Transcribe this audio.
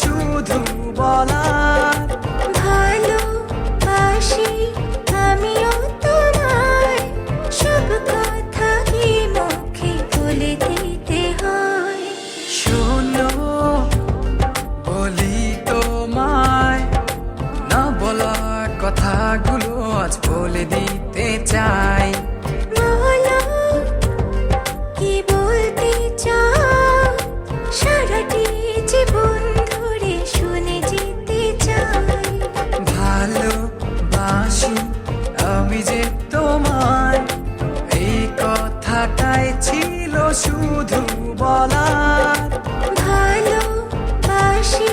শুধু বলার। ভালোবাসি আমিও তোমায়। সব কথা কি মুখে বলে দিতে হয়? শোনো বলি তোমায়। না বলা কথাগুলো আজ বলে দিতে চাই। ছিল শুধু বলার। ভালোবাসি